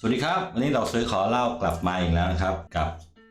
สวัสดีครับ วันนี้เราซื้อขอเล่ากลับมาอีกแล้วนะครับ กับ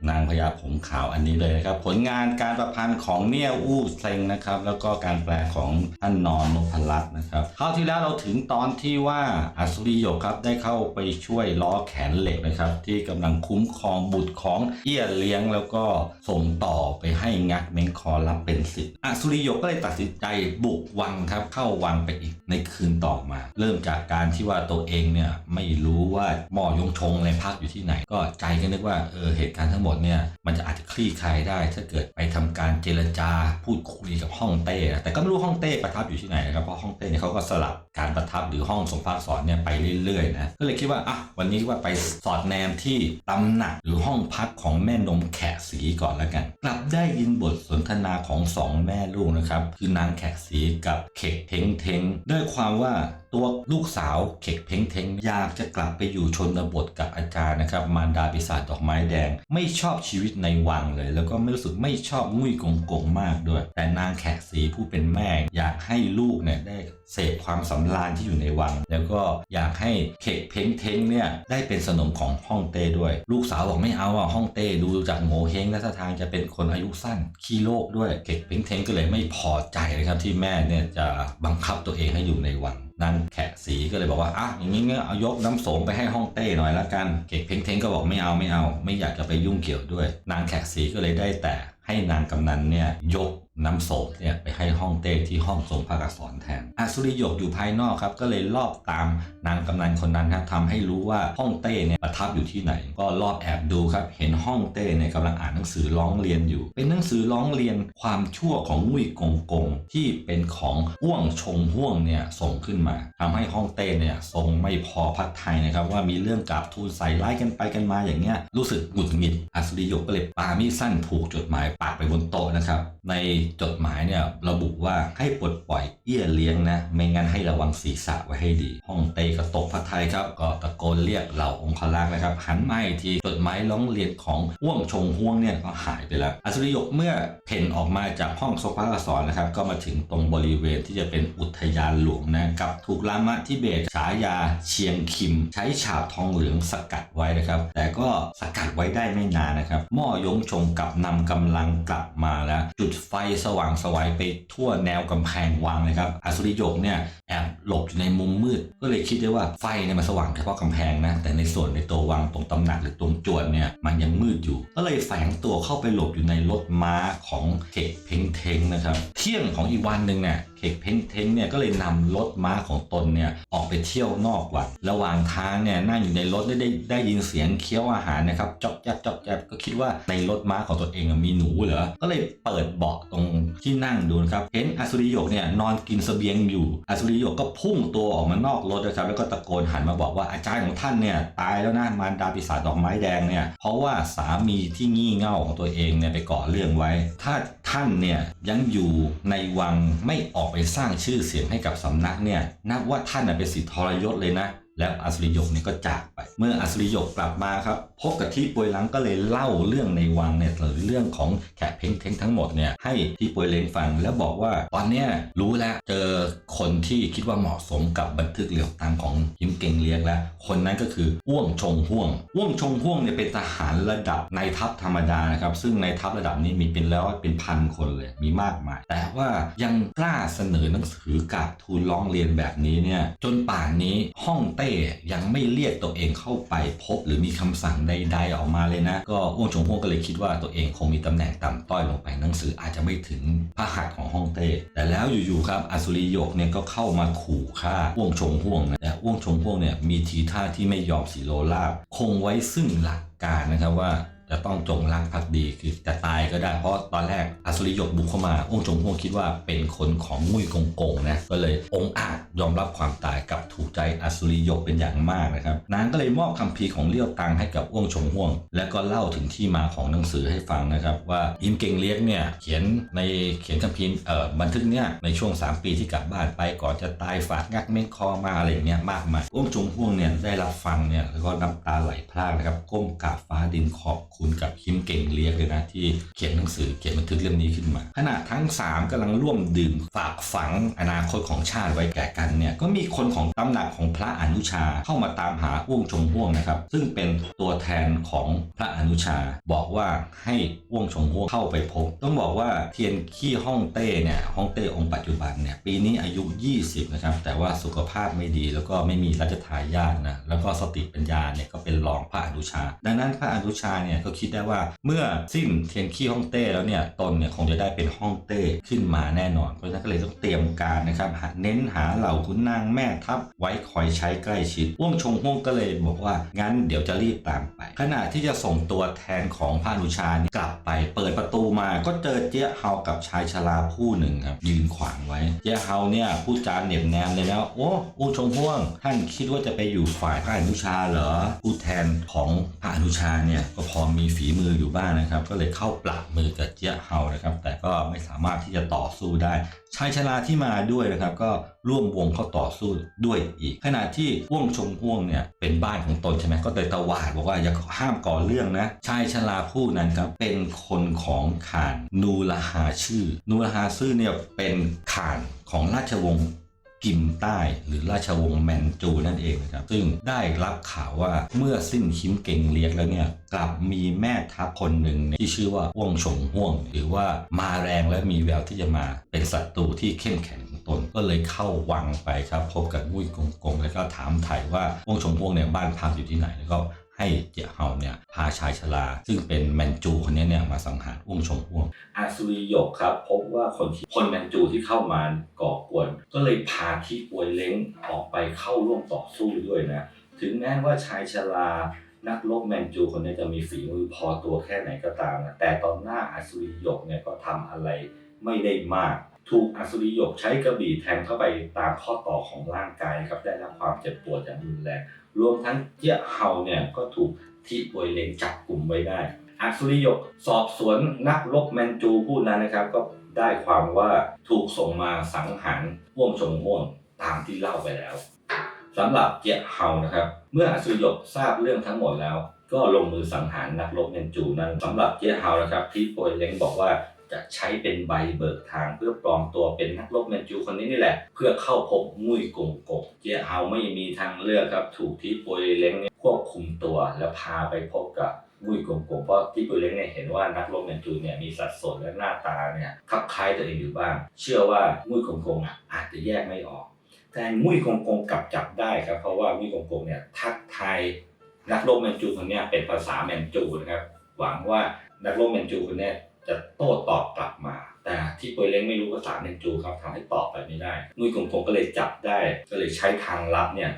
นางพญาผมขาวอันนี้เลยนะครับ ผลงานการประพันธ์ของเนี่ยอู้เซงนะครับ แล้วก็การแปลของท่านนอนนพรัตน์นะครับคราวที่แล้วเราถึงตอนที่ว่าอัศริโยกครับได้เข้าไปช่วยล้อแขนเหล็กนะครับ ที่กำลังคุ้มครองบุตรของเอี้ยเลี้ยง แล้วก็ส่งต่อไปให้งักเม้งคอรับเป็นสิทธิ์อัศริโยกก็เลยตัดสินใจบุกวังครับ เข้าวังไปอีกในคืนต่อมา เริ่มจากการที่ว่าตัวเองเนี่ยไม่รู้ว่าหมอยงชงในพักอยู่ที่ไหน ก็ใจก็นึกว่าเออเหตุการณ์ทั้งหมดเนี่ยมันจะอาจจะคลี่คลายได้ ถ้าเกิดไปทำการเจรจาพูดคุยกับฮ่องเต้แต่ก็ไม่รู้ฮ่องเต้ประทับอยู่ที่ไหนนะครับเพราะฮ่องเต้เนี่ยเขาก็สลับการประทับหรือห้องทรงภาคสอนเนี่ยไปเรื่อยๆนะก็เลยคิดว่าอะวันนี้ว่าไปสอดแนมที่ตำหนักหรือห้องพักของแม่นมแขกสีก่อนแล้วกัน กลับได้ยินบทสนทนาของสองแม่ลูกนะครับคือนางแขกสีกับเขกเทงเทงด้วยความว่า ตัวลูกสาวเข็กเพ้งเทงอยากจะกลับไปอยู่ชนบทกับอาจารย์นะครับ มารดาปีศาจดอกไม้แดง ไม่ชอบชีวิตในวังเลย แล้วก็ไม่รู้สึกไม่ชอบงุ้ยกงกงมากด้วย แต่นางแขกสีผู้เป็นแม่ อยากให้ลูกเนี่ยได้เสพความสำราญที่อยู่ในวัง แล้วก็อยากให้เขกเพ้งเทงเนี่ยได้เป็นสนมของฮ่องเต้ด้วย ลูกสาวบอกไม่เอาอะฮ่องเต้ดูจากโง่เฮงและท่าทางจะเป็นคนอายุสั้นขี้โลกด้วยเขกเพ้งเทงก็เลยไม่พอใจนะครับที่แม่เนี่ยจะบังคับตัวเองให้อยู่ในวัง นางแขกสีก็เลยบอกว่าอะอย่างนี้เนี่ยเอายกน้ำสงไปให้ห้องเต้หน่อยละกันเขกเพ้งเทงก็บอกไม่เอาไม่เอา ไม่อยากจะไปยุ่งเกี่ยวด้วย นางแขกสีก็เลยได้แต่ให้นางกำนันเนี่ยยก น้ำโสมเนี่ยไปให้ห้องเต้ที่ห้องทรงพระอักษรแทนอาสุริยกอยู่ภายนอกครับ ก็เลยลอบตามนางกำนันคนนั้นครับทำให้รู้ว่าห้องเต้เนี่ยประทับอยู่ที่ไหน ก็ลอบแอบดูครับ เห็นห้องเต้เนี่ยกำลังอ่านหนังสือร้องเรียนอยู่ เป็นหนังสือร้องเรียนความชั่วของงุยกงกงที่เป็นของอ้วงชงห่วงเนี่ยส่งขึ้นมาทำให้ห้องเต้เนี่ยทรงไม่พอพัดไทยนะครับว่ามีเรื่องกราบทูลใส่ร้ายกันไปกันมาอย่างเงี้ยรู้สึกหงุดหงิดอาสุริยกก็เลยปามีดสั้นผูกจดหมายปากไปบนโต๊ะนะครับในจดหมายเนี่ยระบุว่าให้ปลดปล่อยเอี้ยเลี้ยงนะ ไม่งั้นให้ระวังศีรษะไว้ให้ดี ห้องเต้ก็ตกพระไทยครับก็ตะโกนเรียกเหล่าองค์ลักษ์นะครับหันมาอีกทีจดหมายร้องเรียนของห่วงชงห่วงเนี่ยก็หายไปแล้ว อัศริยกเมื่อเพ่นออกมาจากห้องทรงพระอักษรนะครับ ก็มาถึงตรงบริเวณที่จะเป็นอุทยานหลวงนะกับถูกลามะทิเบตฉายาเชียงคิม ใช้ฉาบทองเหลืองสกัดไว้นะครับ แต่ก็สกัดไว้ได้ไม่นานนะครับหม้อยงชงกลับนำกำลังกลับมาแล้ว จุดไฟสว่างสวัยไปทั่วแนวกำแพงวังเลยครับอสุริยกเนี่ยแอบหลบอยู่ในมุมมืด ก็เลยคิดได้ว่าไฟเนี่ยมันสว่างเฉพาะกำแพงนะ แต่ในส่วนในตัววังตรงตำหนักหรือตรงจวนเนี่ยมันยังมืดอยู่ ก็เลยแฝงตัวเข้าไปหลบอยู่ในรถม้าของเขกเพ็งเทงนะครับ เที่ยงของอีกวันหนึ่งเนี่ย เขกเพ้งเทงเนี่ยก็เลยนำรถม้าของตนเนี่ยออกไปเที่ยวนอกวัด ระหว่างทางเนี่ยนั่งอยู่ในรถได้ได้ได้ยินเสียงเคี้ยวอาหารนะครับจอกแจ๊บจอกแจ๊บก็คิดว่าในรถม้าของตนเองมีหนูเหรอ ก็เลยเปิดเบาะตรงที่นั่งดูนะครับ เห็นอสุริยกเนี่ยนอนกินเสบียงอยู่ อสุริยกก็พุ่งตัวออกมานอกรถนะครับแล้วก็ตะโกนหันมาบอกว่าอาจารย์ของท่านเนี่ยตายแล้วนะมารดาปีศาจดอกไม้แดงเนี่ยเพราะว่าสามีที่งี่เง่าของตัวเองเนี่ยไปก่อเรื่องไว้ ถ้าท่านเนี่ยยังอยู่ในวังไม่ออกไปสร้างชื่อเสียงให้กับสำนักเนี่ยนับว่าท่านเป็นสิทธิทรยศเลยนะ แล้วอัศริยกเนี่ยก็จากไป เมื่ออัศริยกกลับมาครับ พบกับที่ปวยหลังก็เลยเล่าเรื่องในวังเนี่ยหรือเรื่องของแขกเพ้งเท้งทั้งหมดเนี่ยให้ที่ปวยเลงฟังแล้วบอกว่าตอนเนี้ยรู้แล้วเจอคนที่คิดว่าเหมาะสมกับบันทึกเหลียวตังของยิมเก่งเลี้ยงแล้ว คนนั้นก็คืออ้วงชงห่วงอ้วงชงห่วงเนี่ยเป็นทหารระดับในายทัพธรรมดานะครับซึ่งในายทัพระดับนี้มีเป็นแล้วเป็นพันคนเลยมีมากมาย แต่ว่ายังกล้าเสนอหนังสือกราบทูลร้องเรียนแบบนี้เนี่ยจนป่านนี้ห้องเต้ยังไม่เรียกตัวเองเข้าไปพบหรือมีคำสั่งใด ๆ ออกมาเลยนะ ก็อ้วงชงห่วงก็เลยคิดว่าตัวเองคงมีตำแหน่งต่ำต้อยลงไปหนังสืออาจจะไม่ถึงพระหัตถ์ของห้องเต้แต่แล้วอยู่ๆครับอสุริยกเนี่ยก็เข้ามาขู่ฆ่าอ้วงชงห่วงนะแต่อ้วงชงห่วงเนี่ยมีทีท่าที่ไม่ยอมสีโลลาบคงไว้ซึ่งหลักการนะครับว่า จะต้องจงรักภักดีคือจะตายก็ได้เพราะตอนแรกอสุริยกบุกเข้ามาองค์จงฮวงคิดว่าเป็นคนของงุยกงกงนะก็เลยองอาจยอมรับความตายกับถูกใจอสุริยกเป็นอย่างมากนะครับนางก็เลยมอบคำพีร์ของเลี้ยวตังให้กับอ้วงชงห่วง แล้วก็เล่าถึงที่มาของหนังสือให้ฟังนะครับว่าอิมเก่งเลี้ยงเนี่ยเขียนในเขียนคำพีร์เอ่อบันทึกเนี่ยในช่วง 3 ปีที่กลับบ้านไปก่อนจะตายฝากงักเม้งคอมาอะไรอย่างเงี้ยมากมายอ้วงชงห่วงเนี่ยได้รับฟังเนี่ยแล้วก็น้ำตาไหลพรากนะครับก้มกราบฟ้าดินขอบคุณกับคิมเก่งเลียกเลยนะ ที่เขียนหนังสือเขียนบันทึกเล่มนี้ขึ้นมา ขณะทั้ง 3กำลังร่วมดื่มฝากฝังอนาคตของชาติไว้แก่กันเนี่ยก็มีคนของตำหนักของพระอนุชาเข้ามาตามหาอ้วงชงห่วงนะครับ ซึ่งเป็นตัวแทนของพระอนุชาบอกว่าให้อ้วงชงห่วงเข้าไปพบ ต้องบอกว่าเทียนขี้ฮ่องเต้เนี่ยฮ่องเต้องค์ปัจจุบันเนี่ยปีนี้อายุ 20 นะครับ แต่ว่าสุขภาพไม่ดีแล้วก็ไม่มีรัชทายาทนะแล้วก็สติปัญญาเนี่ยก็เป็นรองพระอนุชา ดังนั้นพระอนุชาเนี่ยก็คิดได้ว่า เมื่อสิ้นเทียนขี้ฮ่องเต้แล้วเนี่ยตนเนี่ยคงจะได้เป็นฮ่องเต้ขึ้นมาแน่นอน เพราะฉะนั้นก็เลยต้องเตรียมการนะครับเน้นหาเหล่าขุนนางแม่ทัพไว้คอยใช้ใกล้ชิดว่วงชงฮ่วงก็เลยบอกว่างั้นเดี๋ยวจะรีบตามไป ขณะที่จะส่งตัวแทนของพระนุชาเนี่ยกลับไปเปิดประตูมาก็เจอเจ๊เฮากับชายชราผู้หนึ่งครับยืนขวางไว้เจ๊เฮาเนี่ยพูดจาเหน็บแนมเลยนะโอ้อ้วงชงฮ่วง ท่านคิดว่าจะไปอยู่ฝ่ายพระอนุชาเหรอผู้แทนของพระอนุชาเนี่ยก็พร้อมมีฝีมืออยู่บ้างนะครับ ก็เลยเข้าปรับมือกับเจ๊ยเฮานะครับ แต่ก็ไม่สามารถที่จะต่อสู้ได้ชายชราที่มาด้วยนะครับ ก็ร่วมวงเข้าต่อสู้ด้วยอีก ขณะที่ว่วงชงห่วงเนี่ยเป็นบ้านของตนใช่ไหมก็เลยตะวาดบอกว่าอย่าห้ามก่อเรื่องนะชายชราผู้นั้นครับเป็นคนของข่านนูรหาชื่อ นูรหาชื่อเนี่ยเป็นข่านของราชวงศ์ กิมใต้หรือราชวงศ์แมนจูนั่นเองนะครับซึ่งได้รับข่าวว่าเมื่อสิ้นคิมเก่งเลียกแล้วเนี่ยกลับมีแม่ทัพคนหนึ่งที่ชื่อว่าอ้วงชงห่วง หรือว่ามาแรงและมีแววที่จะมาเป็นศัตรูที่เข้มแข็งของตนก็เลยเข้าวังไปครับพบกับมุ้ยกงกงแล้วก็ถามไถ่ว่าอ้วงชงห่วงเนี่ยบ้านพักอยู่ที่ไหนแล้วก็ ให้เจียเฮาเนี่ยพาชายชราซึ่งเป็นแมนจูคนนี้เนี่ยมาสังหารอ้วงชงห่วงอาซุริยกครับ พบว่าคนคนแมนจูที่เข้ามาก่อกวน ก็เลยพาที่ปวยเล้งออกไปเข้าร่วมต่อสู้ด้วยนะ ถึงแม้ว่าชายชรานักรบแมนจูคนนี้จะมีฝีมือพอตัวแค่ไหนก็ตามนะแต่ตอนหน้าอาซุริยกเนี่ยก็ทำอะไรไม่ได้มาก ถูกอาซุริยกใช้กระบี่แทงเข้าไปตามข้อต่อของร่างกายครับได้รับความเจ็บปวดอย่างรุนแรง รวมทั้งเจี้ยเฮาเนี่ยก็ถูกที่ปวยเลงจับกลุ่มไว้ได้ อักษุริยกสอบสวนนักรบแมนจูผู้นั้นนะครับก็ได้ความว่าถูกส่งมาสังหารห่วงชงห่วงตามที่เล่าไปแล้วสำหรับเจียเฮานะครับ เมื่ออักษุริยกทราบเรื่องทั้งหมดแล้ว ก็ลงมือสังหารนักรบแมนจูนั้นสำหรับเจียเฮานะครับที่โปยเลงบอกว่า จะใช้เป็นใบเบิกทางเพื่อปลอมตัวเป็นนักรบแมนจูคนนี้นี่แหละ เพื่อเข้าพบมุ้ยกงกงเจียเฮาไม่มีทางเลือกครับถูกที่โปยเล้งควบคุมตัวแล้วพาไปพบกับมุ้ยกงกงเพราะที่ปุยเล้งเนี่ยเห็นว่านักรบแมนจูเนี่ยมีสัดส่วนและหน้าตาเนี่ยคลับคล้ายตัวเองอยู่บ้าง เชื่อว่ามุ้ยกงกงอะอาจจะแยกไม่ออก แต่มุ้ยกงกงกลับจับได้ครับเพราะว่ามุ้ยกงกงเนี่ยทักทายนักรบแมนจูคนนี้เป็นภาษาแมนจูนะครับหวังว่านักรบแมนจูคนนี้ จะโต้ตอบกลับมา แต่ที่ปุยเล้งไม่รู้ภาษาแมนจูครับทำให้ตอบไปไม่ได้ นุ้ยกงกงก็เลยจับได้ ก็เลยใช้ทางลับเนี่ย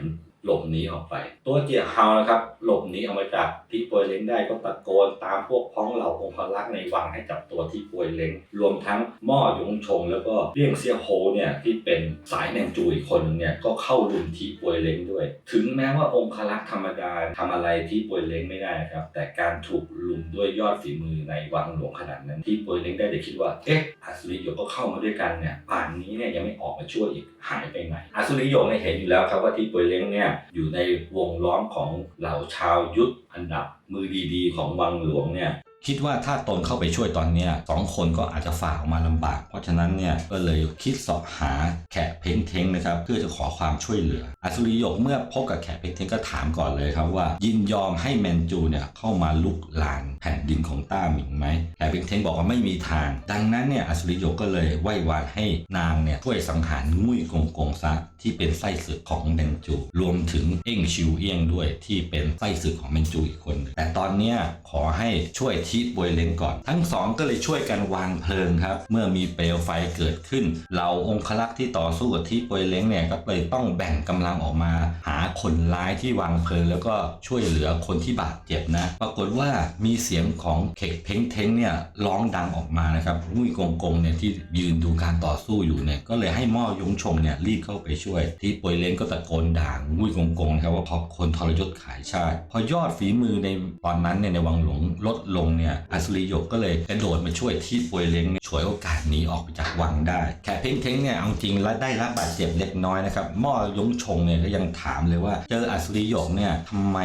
หลบหนีออกไป ตัวเจียเฮานะครับ หลบหนีออกมาจากที่ปวยเล้งได้ก็ตะโกนตามพวกพ้องเหล่าองครักษ์ในวังให้จับตัวที่ปวยเล้งรวมทั้งหม้อยงชง แล้วก็เลี่ยงเซียโฮเนี่ยที่เป็นสายแมนจูอีกคนหนึงเนี่ยก็เข้าลุมที่ปวยเล้งด้วย ถึงแม้ว่าองครักษ์ธรรมดาทำอะไรที่ปวยเล้งไม่ได้นะครับแต่การถูกลุมด้วยยอดฝีมือในวังหลวงขนาดนั้นที่ปวยเล้งได้แต่คิดว่าเอ๊ะอาสุริยก็เข้ามาด้วยกันเนี่ยป่านนี้เนี่ยยังไม่ออกมาช่วยอีกหายไปไหนอาสุริยเนี่ยเห็นอยู่แล้วครับว่าที่ปวยเล้งเนี่ยอยู่ในวงล้อมของเหล่าชาวยุทธ อันดับมือดีๆของวังหลวงเนี่ย คิดว่าถ้าตนเข้าไปช่วยตอนเนี้ยสองคนก็อาจจะฝ่าออกมาลำบาก เพราะฉะนั้นเนี่ยก็เลยคิดสอบหาแขกเพ้งเทงนะครับเพื่อจะขอความช่วยเหลือ อัศริยกเมื่อพบกับแขกเพ้งเทงก็ถามก่อนเลยครับว่า ยินยอมให้แมนจูเนี่ยเข้ามาลุกลานแผ่นดินของต้าหมิงไหมแขกเพ้งเทงบอกว่าไม่มีทาง ดังนั้นเนี่ยอัศริยกก็เลยไหว้วานให้นางเนี่ยช่วยสังหารมุ้ยกงกงซะที่เป็นไส้ศึกของแมนจู รวมถึงเอ็งชิวเอียงด้วยที่เป็นไส้ศึกของแมนจูอีกคนหนึ่งแต่ตอนเนี้ยขอให้ช่วยทิบวยเลงก่อน ทั้งสองก็เลยช่วยกันวางเพลิงครับ เมื่อมีเปลวไฟเกิดขึ้นเหล่าองครักษ์ที่ต่อสู้กับทิบวยเลงเนี่ยก็เลยต้องแบ่งกำลังออกมา หาคนร้ายที่วางเพลิง แล้วก็ช่วยเหลือคนที่บาดเจ็บนะ ปรากฏว่ามีเสียงของเข็กเพ้งเท้งเนี่ยร้องดังออกมานะครับมุ้ยกงกงเนี่ยที่ยืนดูการต่อสู้อยู่เนี่ยก็เลยให้หม้อยงชงเนี่ยรีบเข้าไปช่วย ที่ปวยเลนก็ตะโกนด่ามุ้ยกงกงนะครับว่าเพราคนทรยศขายชาติ พอยอดฝีมือในตอนนั้นเนี่ยในวังหลวงลดลงเนี่ยอัศริยกก็เลยกระโดดมาช่วยที่ป่วยเล้งเนี่ยฉวยโอกาสหนีออกไปจากวังได้ แขกเพ้งเท้งเนี่ยเอาจริงแล้วได้รับบาดเจ็บเล็กน้อยนะครับม้อยงชงเนี่ยก็ยังถามเลยว่าเจออัศริยกเนี่ยทำไม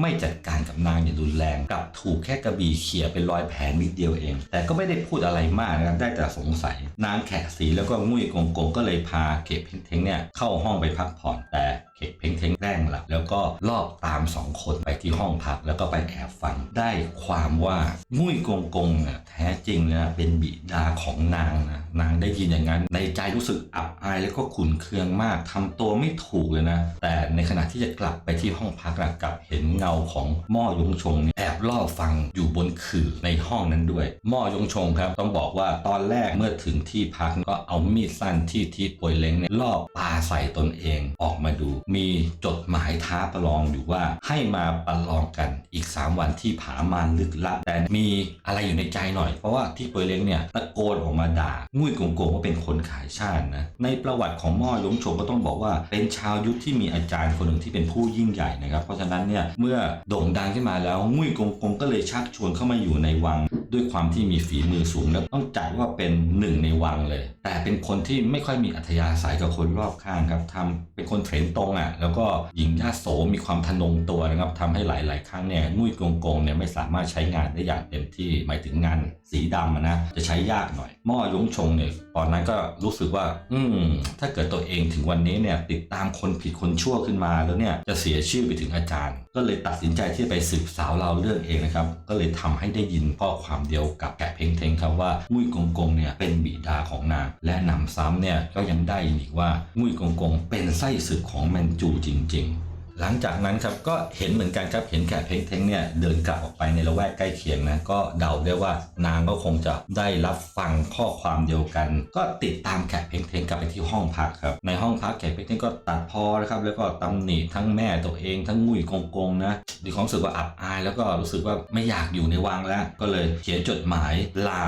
ไม่จัดการกับนางอย่างรุนแรงกลับถูกแค่กระบี่เขี่ยเป็นรอยแผลนิดเดียวเอง แต่ก็ไม่ได้พูดอะไรมากนะครับได้แต่สงสัย นางแขกสีแล้วก็งุ้ยกงกงก็เลยพาเขกเพ้งเท้งเนี่ยเข้าห้องไปพักผ่อนแต่ ขกเพ้งเท้งแกล้งหลับแล้วก็ลอบตามสองคนไปที่ห้องพักแล้วก็ไปแอบฟังได้ความว่ามุ้ยกงกงเนี่ยแท้จริงนะเป็นบิดาของนางนะนางได้ยินอย่างนั้น ในใจรู้สึกอับอายแล้วก็ขุนเคืองมากทำตัวไม่ถูกเลยนะ แต่ในขณะที่จะกลับไปที่ห้องพักนะกลับเห็นเงาของหม้อยงชงนี่แอบล่อฟังอยู่บนขื่อในห้องนั้นด้วยหม้อยงชงครับ ต้องบอกว่าตอนแรกเมื่อถึงที่พักก็เอามีดสั้นที่ที่ป่วยเล้งเนี่ยล่อปาใส่ตนเองออกมาดูมีจดหมายท้าประลองอยู่ว่าให้มาประลองกันอีก 3 วันที่ผามานลึกลับแต่มีอะไรอยู่ในใจหน่อย เพราะว่าที่เปยเล้งเนี่ยตะโกนออกมาด่างุ้ยกงโกงว่าเป็นคนขายชาตินะในประวัติของหม้อยงชงก็ต้องบอกว่า เป็นชาวยุทธที่มีอาจารย์คนหนึ่งที่เป็นผู้ยิ่งใหญ่นะครับ เพราะฉะนั้นเนี่ยเมื่อโด่งดังขึ้นมาแล้วงุ้ยกงโกงก็เลยชักชวนเข้ามาอยู่ในวังด้วยความที่มีฝีมือสูงแล้วต้องจัดว่าเป็นหนึ่งในวังเลย แต่เป็นคนที่ไม่ค่อยมีอัธยาศัยกับคนรอบข้างครับทำเป็นคนเทรนตรงอะแล้วก็หญิงยาโสมีความทะนงตัวนะครับทำให้หลาย ๆ ครั้งเนี่ยงุ้ยกงโกงเนี่ยไม่สามารถใช้งานได้อย่างเต็มที่หมายถึงงาน สีดำอะนะจะใช้ยากหน่อยหม้อยงชงเนี่ยตอนนั้นก็รู้สึกว่า อืม ถ้าเกิดตัวเองถึงวันนี้เนี่ย ติดตามคนผิดคนชั่วขึ้นมาแล้วเนี่ยจะเสียชื่อไปถึงอาจารย์ ก็เลยตัดสินใจที่ไปสืบสาวเราเรื่องเองนะครับ ก็เลยทำให้ได้ยินข้อความเดียวกับแกะเพ่งเทงครับว่ามุ้ยกงกงเนี่ยเป็นบิดาของนางและหนำซ้ำเนี่ยก็ยังได้อีกว่ามุ้ยกงกงเป็นไส้ศึกของแมนจูจริง ๆ หลังจากนั้นครับก็เห็นเหมือนกันครับเห็นแขกเพ้งเท้งเนี่ยเดินกลับออกไปในละแวกใกล้เคียงนะก็เดาได้ว่านางก็คงจะได้รับฟังข้อความเดียวกัน ก็ติดตามแขกเพ้งเท้งกลับไปที่ห้องพักครับในห้องพักแขกเพ้งเท้งก็ตัดพอนะครับแล้วก็ตำหนิทั้งแม่ตัวเองทั้งงุ่ยกงกงนะมีความรู้สึกว่าอับอาย แล้วก็รู้สึกว่าไม่อยากอยู่ในวังแล้ว ก็เลยเขียนจดหมายลา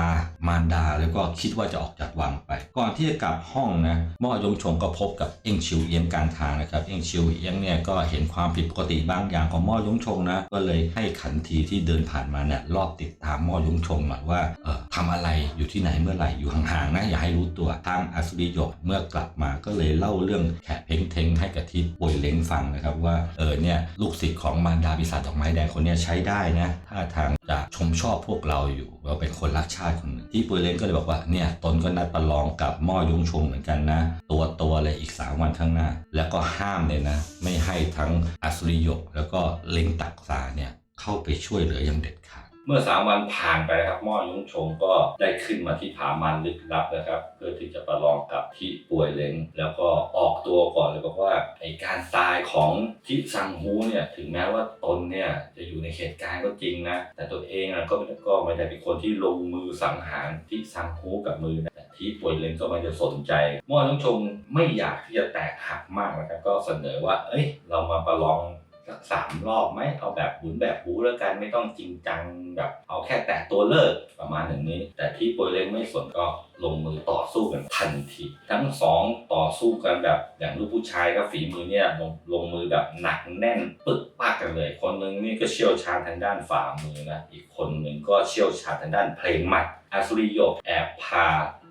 มารดา แล้วก็คิดว่าจะออกจากวังไป ก่อนที่จะกลับห้องนะม้อยงชงก็พบกับเอ็งชิวเอียงกลางทางนะครับเอ็งชิวเอียงเนี่ยก็เห็นความผิดปกติบางอย่างของหม้อยงชงนะ ก็เลยให้ขันทีที่เดินผ่านมาเนี่ยรอบติดตามหม้อยงชงหน่อยว่าเออทำอะไรอยู่ที่ไหนเมื่อไหร่อยู่ห่างๆนะอย่าให้รู้ตัวทางอัศริยกเมื่อกลับมาก็เลยเล่าเรื่องแขกเพ้งเทงให้กับที่ป่วยเล้งฟังนะครับว่าเออเนี่ยลูกศิษย์ของมารดาบิศาจดอกไม้แดงคนนี้ใช้ได้นะท่าทางจะชมชอบพวกเราอยู่ว่าเป็นคนรักชาติคนหนึ่งที่ป่วยเล้งก็เลยบอกว่าเนี่ยตนก็นัดประลองกับหม้อยงชงเหมือนกันนะ ตัวตัวเลยอีก 3 วันข้างหน้า แล้วก็ห้ามเลยนะ ไม่ให้ทั้งอัศริยกแล้วก็เล็งตักษาเนี่ยเข้าไปช่วยเหลืออย่างเด็ดขาดเมื่อสามวันผ่านไปนะครับหม้อยุ้งชงก็ได้ขึ้นมาที่ผามันลึกลับนะครับ เพื่อที่จะประลองกับที่ป่วยเล้งแล้วก็ออกตัวก่อนเลยบอกว่าไอการตายของทิซังฮูเนี่ยถึงแม้ว่าตนเนี่ยจะอยู่ในเหตุการณ์ก็จริงนะ แต่ตัวเองอะก็ก็ไม่ได้เป็นคนที่ลงมือสังหารทิซังฮูกับมือนะ ที่ป่วยเล้งก็ไม่ได้สนใจม้อยุ้งชงไม่อยากที่จะแตกหักมากนะครับ ก็เสนอว่า เอ้ย เรามาประลองสักสามรอบไหมเอาแบบบุญแบบบูแล้วกันไม่ต้องจริงจังแบบเอาแค่แตะตัวเลิกประมาณอย่างนี้ แต่ที่โปรยเล้งไม่สนก็ลงมือต่อสู้กันทันทีทั้งสองต่อสู้กันแบบอย่างลูกผู้ชายก็ฝีมือเนี่ยลงลงมือแบบหนักแน่นปึกปักกันเลย คนหนึงนี่ก็เชี่ยวชาญทางด้านฝ่ามือนะอีกคนหนึ่งก็เชี่ยวชาญทางด้านเพลงหมัดอาสุริโยกแอบพา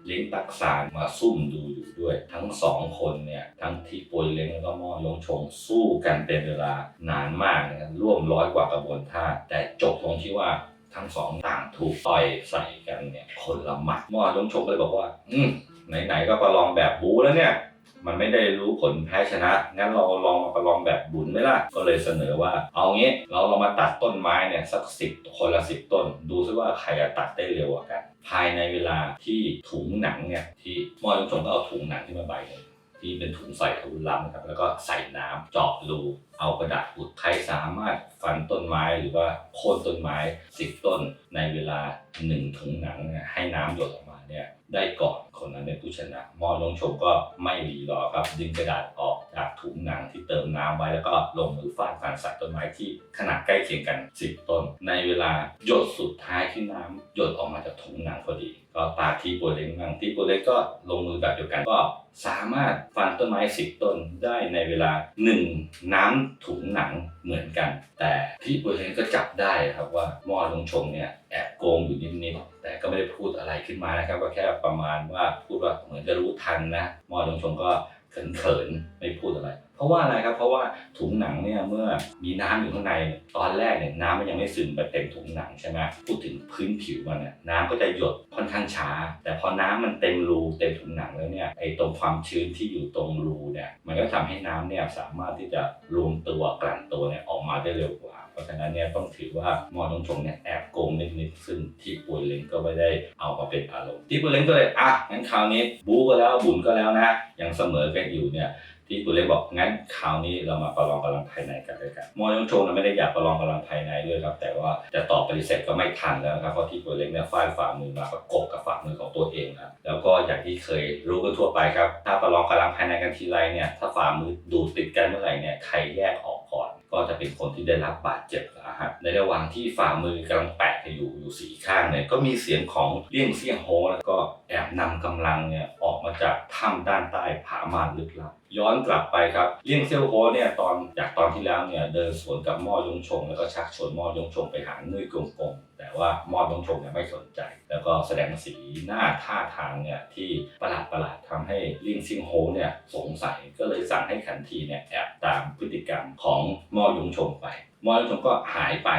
เล้งตักสารมาซุ่มดูอยู่ด้วย ทั้งสองคนเนี่ยทั้งที่ปวยเล้งแล้วก็ม้อยงชงสู้กันเป็นเวลานานมากนะครับร่วมร้อยกว่ากระบวนท่า แต่จบตรงที่ว่าทั้งสองต่างถูกต่อยใส่กันเนี่ยคนละหมัดม้อยงชงเลยบอกว่า อืมไหนๆก็ประลองแบบบูแล้วเนี่ย มันไม่ได้รู้ผลแพ้ชนะ งั้นเราลองมาประลองแบบบุญไหมล่ะ ก็เลยเสนอว่า เอางี้เราลองมาตัดต้นไม้เนี่ยสักสิบคนละสิบต้น ดูซิว่าใครจะตัดได้เร็วกว่ากัน ภายในเวลาที่ถุงหนังเนี่ยที่มอยงชงก็เอาถุงหนังที่มาใบหนึ่งที่เป็นถุงใส่อาวุธลับนะครับแล้วก็ใส่น้ำเจาะรูเอากระดาษอุดใครสามารถฟันต้นไม้หรือว่าโค่นต้นไม้สิบต้นในเวลาหนึ่งถุงหนังเนี่ยให้น้ำหยดออกมาเนี่ย ได้ก่อนคนนั้นเป็นผู้ชนะหมอยงชงก็ไม่รีรอครับ ดึงกระดาษออกจากถุงหนังที่เติมน้ำไว้แล้วก็ลงมือฟาดฟันส่ต้นไม้ที่ขนาดใกล้เคียงกัน 10 ต้น ในเวลาหยดสุดท้ายที่น้ำหยดออกมาจากถุงหนังพอดี ก็ตาทีโปรเล้งบ้างทีโปรเล้งก็ลงมือแบบเดียวกันก็สามารถฟันต้นไม้ 10 ต้นได้ในเวลา 1 น้ำถุงหนังเหมือนกัน แต่พี่โปรเล้งก็จับได้ครับว่า มอลงชงเนี่ยแอบโกงอยู่นิดๆ แต่ก็ไม่ได้พูดอะไรขึ้นมานะครับ ก็แค่ประมาณว่าพูดว่าเหมือนจะรู้ทันนะมอลงชงก็เขินๆไม่พูดอะไร เพราะว่าอะไรครับ เพราะว่าถุงหนังเนี่ยเมื่อมีน้ำอยู่ข้างในตอนแรกเนี่ยน้ำมันยังไม่ซึมไปเต็มถุงหนังใช่ไหมพูดถึงพื้นผิวมันเนี่ยน้ำก็จะหยดค่อนข้างช้า แต่พอน้ำมันเต็มรูเต็มถุงหนังแล้วเนี่ยไอ้ตรงความชื้นที่อยู่ตรงรูเนี่ยมันก็ทำให้น้ำเนี่ยสามารถที่จะรวมตัวกลั่นตัวเนี่ยออกมาได้เร็วกว่า เพราะฉะนั้นเนี่ยต้องถือว่ามอตงชงเนี่ยแอบโกงนิดๆซึ่งที่ปุยเล้งก็ไม่ได้เอามาเป็นอารมณ์ที่ปุยเล้งก็เลยอะงั้นคราวนี้บู๊ก็แล้วบุญก็แล้วนะยังเสมอกันอยู่เนี่ย ที่ปุเล้งบอกงั้นคราวนี้เรามาประลองกำลังภายในกันเลยกันมอยงชงเนี่ยไม่ได้อยากประลองกำลังภายในด้วยครับ แต่ว่าจะตอบปฏิเสธก็ไม่ทันแล้วครับเพราะที่ปุเล้งเนี่ยฟาดฝ่ามือมาประกบกับฝ่ามือของตัวเองครับแล้วก็อย่างที่เคยรู้กันทั่วไปครับ ถ้าประลองกำลังภายในกันทีไรเนี่ยถ้าฝ่ามือดูติดกันเมื่อไหร่เนี่ยใครแยกออกก่อนก็จะเป็นคนที่ได้รับบาดเจ็บสาหัสในระหว่างที่ฝ่ามือกำลังแปะกันอยู่อยู่สี่ข้างเนี่ยก็มีเสียงของเลี่ยงเซี่ยงโฮแล้วก็แอบนำกำลังเนี่ย ออกมาจากถ้ำด้านใต้ผาม่านลึกลับย้อนกลับไปครับเลี่ยงเซี่ยวโฮเนี่ยตอนจากตอนที่แล้วเนี่ยเดินสวนกับหม้อยงชง แล้วก็ชักชวนหม้อยงชงไปหานุ้ยกงกงแต่ว่าหม้อยงชงเนี่ยไม่สนใจ แล้วก็แสดงสีหน้าท่าทางเนี่ยที่ประหลาดประหลาดทำให้เลี่ยงเซี่ยงโฮเนี่ยสงสัยก็เลยสั่งให้ขันทีเนี่ยแอบตามพฤติกรรมของหม้อยงชงไปหม้อยงชงก็หายไป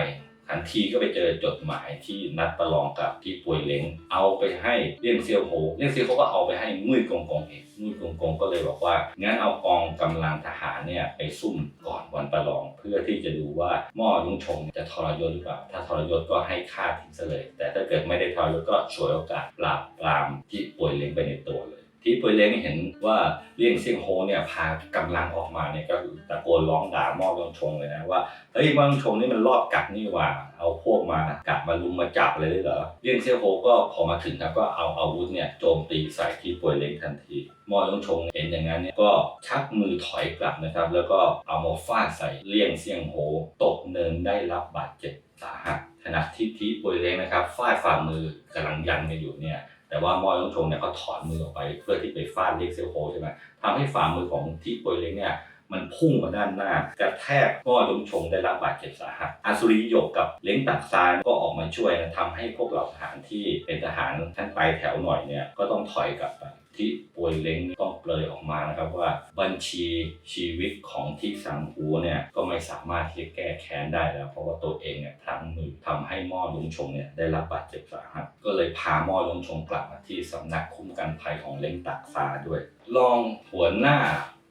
ทันทีก็ไปเจอจดหมายที่นัดประลองกับที่ป่วยเล้งเอาไปให้เลี่ยงเซียวโฮเลี่ยงเซียวโฮก็เอาไปให้มุ้ยกงกงเองมุ้ยกงกงก็เลยบอกว่างั้นเอากองกำลังทหารเนี่ยไปซุ่มก่อนวันประลอง เพื่อที่จะดูว่าหม้อยุงชงจะทรยศหรือเปล่า ถ้าทรยศก็ให้ฆ่าทิ้งซะเลย แต่ถ้าเกิดไม่ได้ทรยศก็ฉวยโอกาสปราบปรามที่ป่วยเล้งไปในตัวเลย ที่ป่วยเล้งเห็นว่าเลี่ยงเซียงโฮเนี่ยพากำลังออกมาเนี่ยก็ตะโกนร้องด่าม้อยงชงเลยนะว่าเฮ้ยมังชงนี่มันรอบกัดนี่ว่า เอาพวกมากัดมาลุมมาจับเลยเหรอเลี่ยงเซี่ยวโฮก็พอมาถึงครับก็เอาอาวุธเนี่ยโจมตีใส่ที่ป่วยเล้งทันทีมอยงชงเห็นอย่างนั้นเนี่ยก็ชักมือถอยกลับนะครับ แล้วก็เอามาฟาดใส่เลี่ยงเซี่ยงโฮตกเนินได้รับบาดเจ็บสาหัสขณะที่ที่ป่วยเล้งนะครับฟาดฝ่ามือกำลังยันกันอยู่เนี่ย แต่ว่ามอยงชงเนี่ยเขาถอนมือออกไปเพื่อที่ไปฟาดเลี่ยงเซลโฮใช่ไหมทำให้ฝ่ามือของที่ป่วยเล้งเนี่ยมันพุ่งมาด้านหน้ากระแทกก็ลงชงได้รับบาดเจ็บสาหัสอาสุริยกกับเล้งตักซานก็ออกมาช่วยนะทำให้พวกเราทหารที่เป็นทหารชั้นปลายแถวหน่อยเนี่ยก็ต้องถอยกลับไป ที่ป่วยเล้งต้องเปลยออกมานะครับว่าบัญชีชีวิตของที่สังหูเนี่ยก็ไม่สามารถที่จะแก้แค้นได้แล้ว เพราะว่าตัวเองเนี่ยพลั้งมือทำให้หม้อลุงชงเนี่ยได้รับบาดเจ็บสาหัสก็เลยพาหม้อลุงชงกลับมาที่สำนักคุ้มกันภัยของเล้งตักซาด้วย รองหัวหน้า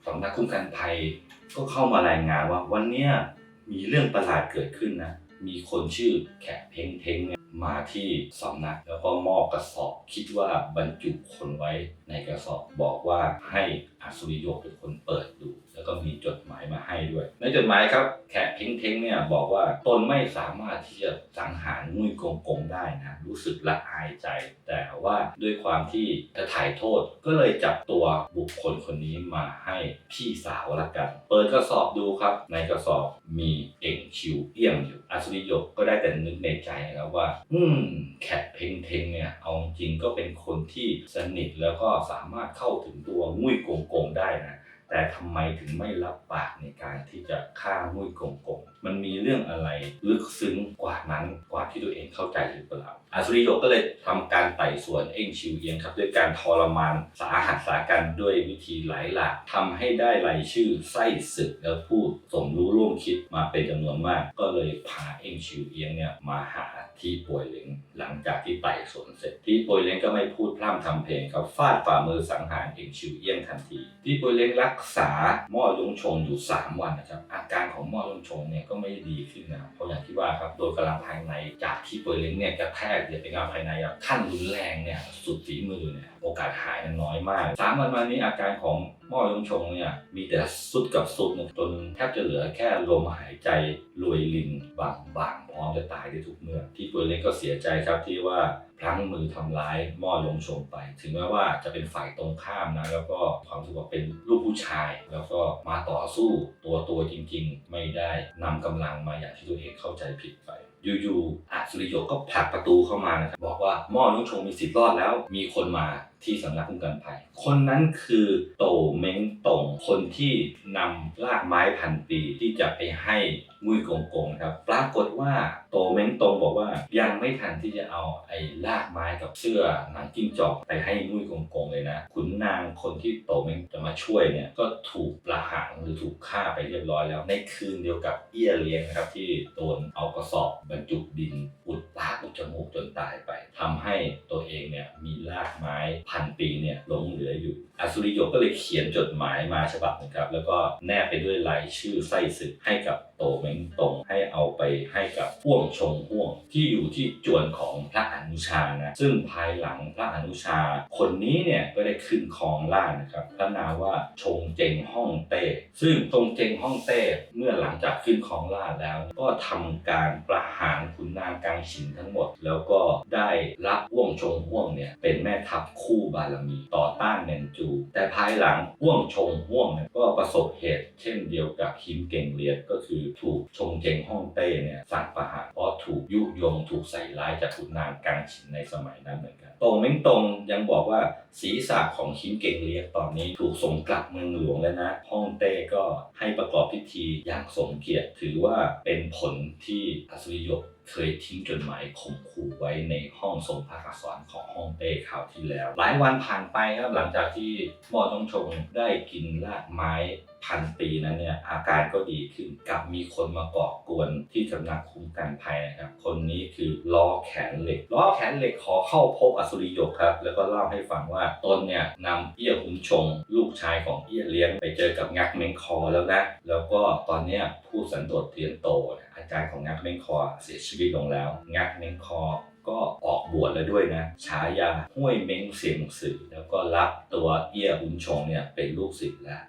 สำนักคุ้มกันภัยก็เข้ามารายงานว่าวันเนี้ยมีเรื่องประหลาดเกิดขึ้นนะมีคนชื่อแขกเพ้งเพ้งเนี่ย มาที่สำนัก แล้วก็มอบกระสอบ คิดว่าบรรจุคนไว้ในกระสอบบอกว่าให้ อาสุริโยกเป็นคนเปิดดู แล้วก็มีจดหมายมาให้ด้วย ในจดหมายครับแขกเพ้งเพ้งเนี่ยบอกว่าตนไม่สามารถที่จะสังหารมุ้ยกงกงได้นะรู้สึกละอายใจ แต่ว่าด้วยความที่จะถ่ายโทษก็เลยจับตัวบุคคลคนนี้มาให้พี่สาวละกัน เปิดกระสอบดูครับ ในกระสอบมีเอ็งชิวเอี้ยงอยู่อาสุริโยกก็ได้แต่นึกในใจนะครับว่า อืมแขกเพ้งเพ้งเนี่ยเอาจริงก็เป็นคนที่สนิทแล้วก็สามารถเข้าถึงตัวมุ้ยกงกงได้นะแต่ทำไมถึงไม่รับปากในการที่จะฆ่ามุ้ยกงกงมันมีเรื่องอะไรลึกซึ้งกว่านั้นกว่าที่ตัวเองเข้าใจหรือเปล่า อาสุริโยก็เลยทำการไต่สวนเอ็งชิวเอียงครับด้วยการทรมานสาหัสสากันด้วยวิธีหลายหลากทำให้ได้รายชื่อไส้ศึกและผู้สมรู้ร่วมคิดมาเป็นจำนวนมาก ก็เลยพาเอ็งชิวเอียงเนี่ยมาหาที่ป่วยเหลงหลังจากที่ไต่สวนเสร็จ ที่ป่วยเหลงก็ไม่พูดพร่ำทำเพลงครับฟาดฝ่ามือสังหารเอ็งชิวเอียงทันที ที่ป่วยเหลงรักษาหม้อยงชงอยู่ 3 วันนะครับอาการของหม้อยงชงเนี่ยก็ไม่ด้ดีขึ้นนะเพราะอย่างที่ว่าครับโดยกำลังภายในจากที่ป่วยเหลงเนี่ยกระแทกเนี่ยเป็นกำลังภายในอะขั้นรุนแรงเนี่ยสุดฝีมือเนี่ยโอกาสหายนั้นน้อยมากสามวันมานี้อาการของหม้อยงชงเนี่ยมีแต่สุดกับสุดนะจนแทบจะเหลือแค่ลมหายใจรวยลินบางบางๆพร้อมจะตายได้ทุกเมื่อที่ปุยเล็กก็เสียใจครับที่ว่าพลั้งมือทำร้ายหม้อยงชงไป ถึงแม้ว่าจะเป็นฝ่ายตรงข้ามนะแล้วก็ความรู้สึกว่าเป็นลูกผู้ชาย แล้วก็มาต่อสู้ตัวตัวจริง ๆ ไม่ได้นำกำลังมาอย่างที่ตัวเองเข้าใจผิดไป อยู่ๆอาสุริโยก็ผลักประตูเข้ามานะครับบอกว่าหม้อนุ่งชงมีสิทธิ์รอดแล้ว มีคนมาที่สำนักคุ้มกันภัย คนนั้นคือโตเม้งตงคนที่นำรากไม้พันปีที่จะไปให้ มุ้ยกงกงครับ ปรากฏว่าโตเม้งตงบอกว่า ยังไม่ทันที่จะเอาไอ้รากไม้กับเสื้อหนังจิ้งจอกไปให้มุ้ยกงกงเลยนะ ขุนนางคนที่โตเม้งจะมาช่วยเนี่ยก็ถูกประหารหรือถูกฆ่าไปเรียบร้อยแล้ว ในคืนเดียวกับเอี้ยเลี้ยงนะครับที่โดนเอากระสอบบรรจุดินอุดปากอุดจมูกจนตายไปทำให้ตัวเองเนี่ยมีรากไม้พันปีเนี่ยหลงเหลืออยู่อสุริโยก็เลยเขียนจดหมายมาฉบับหนึงครับแล้วก็แนบไปด้วยรายชื่อไส้ศึกให้กับโตเม้งตงให้เอาไปให้กับห่วงชงห่วงที่อยู่ที่จวนของพระอนุชานะซึ่งภายหลังพระอนุชา คนนี้เนี่ยก็ได้ขึ้นครองราชนะครับพระนามว่าชงเจงฮ่องเต้ซึ่งชงเจงฮ่องเต้เมื่อหลังจากขึ้นครองราชแล้ว ก็ทำการประหารขุนนางกังฉินทั้งหมด แล้วก็ได้รับห่วงชงห่วงเนี่ยเป็นแม่ทัพคู่บารมีต่อต้านเนนจู แต่ภายหลังห่วงชงห่วงเนี่ยก็ประสบเหตุ เช่นเดียวกับคิมเก่งเลียดก็คือถูกชงเจงฮ่องเต้เนี่ยสั่งประหารเพราะถูกยุยงถูกใส่ร้ายจากขุนนางกังฉินในสมัยนั้นเหมือนกันตงเม้งตงยังบอกว่าศีรษะของคิมเก่งเลียดตอนนี้ถูกส่งกลับเมืองหลวงแล้วนะฮ่องเต้ก็ให้ประกอบพิธีอย่างสมเกียรติถือว่าเป็นผลที่อสุริยกเคยทิ้งจดหมายข่มขู่ไว้ในห้องทรงพระอักษรของฮ่องเต้คราวที่แล้ว หลายวันผ่านไปครับหลังจากที่หมอจงชงได้กินรากไม้ พันปีนั้นเนี่ยอาการก็ดีขึ้นกับมีคนมาก่อกวนที่สำนักคุ้มกันภัยนะครับ คนนี้คือล้อแขนเหล็กล้อแขนเหล็กขอเข้าพบอสุริยกครับ แล้วก็เล่าให้ฟังว่าตนเนี่ยนำเอี้ยหุนชง ลูกชายของเอี้ยเลี้ยงไปเจอกับงักเม้งคอแล้วนะแล้วก็ตอนเนี้ยผู้สันโดษเทียนโตอาจารย์ของงักเม้งคอเสียชีวิตลงแล้ว งักเม้งคอก็ออกบวชแล้วด้วยนะ ฉายาห้วยเม้งเสียงสื่อ แล้วก็รับตัวเอี้ยหุนชงเนี่ยเป็นลูกศิษย์แล้ว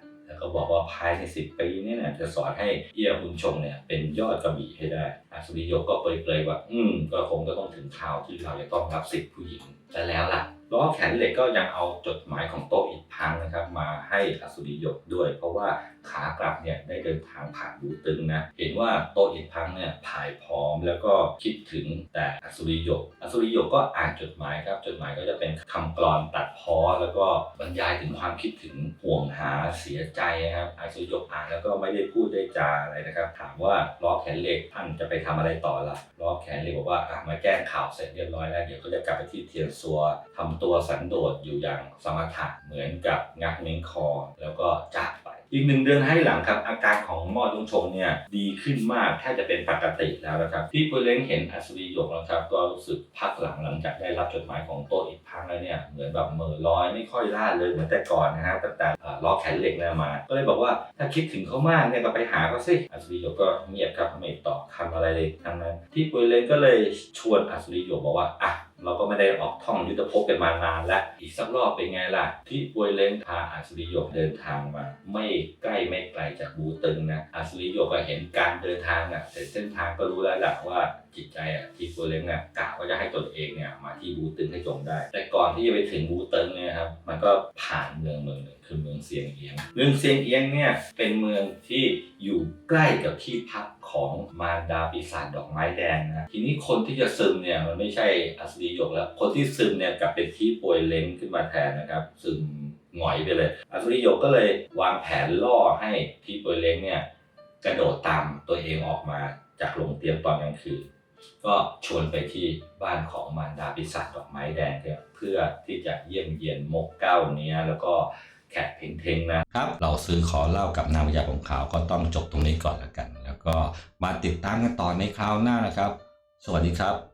ก็บอกว่าภายใน 10 ปีนี้เนี่ยจะสอนให้เอี้ยคุณชงเนี่ยเป็นยอดกระบี่ให้ได้อาสุริยกก็เปรยๆว่า อืมก็คงจะต้องถึงข่าวที่เราจะต้องรับสิทธิ์ผู้หญิงแต่แล้วล่ะล้อแขนเหล็กก็ยังเอาจดหมายของโตะอิดพังนะครับมาให้อสุริยกด้วย เพราะว่า ขากลับเนี่ยได้เดินทางผ่านบูตึงนะเห็นว่าโตะอิดพังเนี่ยผายพร้อมแล้วก็คิดถึงแต่อสุริยกอสุริยกก็อ่านจดหมายครับจดหมายก็จะเป็นคำกลอนตัดพ้อแล้วก็บรรยายถึงความคิดถึงห่วงหาเสียใจนะครับอสุริยกอ่านแล้วก็ไม่ได้พูดได้จาอะไรนะครับ ถามว่าล้อแขนเหล็กท่านจะไปทำอะไรต่อล่ะล้อแขนเหล็กบอกว่าอะมาแก้ข่าวเสร็จเรียบร้อยแล้วเดี๋ยวก็จะกลับไปที่เทียนซัวทำตัวสันโดษอยู่อย่างสมถะเหมือนกับงักเม้งคอ แล้วก็จาก อีกหนึ่งเดือนให้หลังครับอาการของหมอดวงชงเนี่ยดีขึ้นมากแทบจะเป็นปกติแล้วนะครับที่ปุยเล้งเห็นอัศรีหยกนะครับก็รู้สึกพักหลังหลังจากได้รับจดหมายของโตอีกพังแล้วเนี่ยเหมือนแบบเหม่อลอยไม่ค่อยล่าเลยเหมือนแต่ก่อนนะฮะตั้งแต่เอ่อล้อแขนเหล็กเนี่ยมา ก็เลยบอกว่าถ้าคิดถึงเขามากเนี่ยก็ไปหาเขาสิอัศรีหยกก็เงียบครับไม่ตอบคำอะไรเลยทั้งนั้นที่ปุยเล้งก็เลยชวนอัศรีหยกบอกว่าอะเราก็ไม่ได้ออกท่องยุทธภพกันมานานแล้ว อีกสักรอบเป็นไงล่ะ ที่ปวยเล้งพาอัศริยกเดินทางมา ไม่ใกล้ไม่ไกลจากบูตึงนะอัศริยกก็เห็นการเดินทางอะแต่เส้นทางก็รู้แล้วแหละว่า จิตใจอะที่ปวเล้งอะกะว่าจะให้ตนเองเนี่ยมาที่บูตึงให้จงได้ แต่ก่อนที่จะไปถึงบูตึงเนี่ยครับมันก็ผ่านเมืองเมืองหนึ่งคือเมืองเซียงเอียง เมืองเซียงเอียงเนี่ยเป็นเมืองที่อยู่ใกล้กับที่พักของมารดาปีศาจดอกไม้แดงนะทีนี้คนที่จะซึมเนี่ยมันไม่ใช่อัศรีหยกแล้ว คนที่ซึมเนี่ยกลับเป็นที่ป่วยเล้งขึ้นมาแทนนะครับ ซึมหงอยไปเลยอัศรีหยกก็เลยวางแผนล่อให้ที่ป่วยเล้งเนี่ยกระโดดตามตัวเองออกมาจากโรงเตรียมตอนกลางคืน ก็ชวนไปที่บ้านของมารดาปีศาจดอกไม้แดงเนี่ยเพื่อที่จะเยี่ยมเยียนมกเก้าเนี้ยแล้วก็แขกเพ่งเทงนะครับ เราซื้อขอเล่ากับนางพญาของขาวก็ต้องจบตรงนี้ก่อนแล้วกัน แล้วก็มาติดตามกันต่อในคราวหน้านะครับ สวัสดีครับ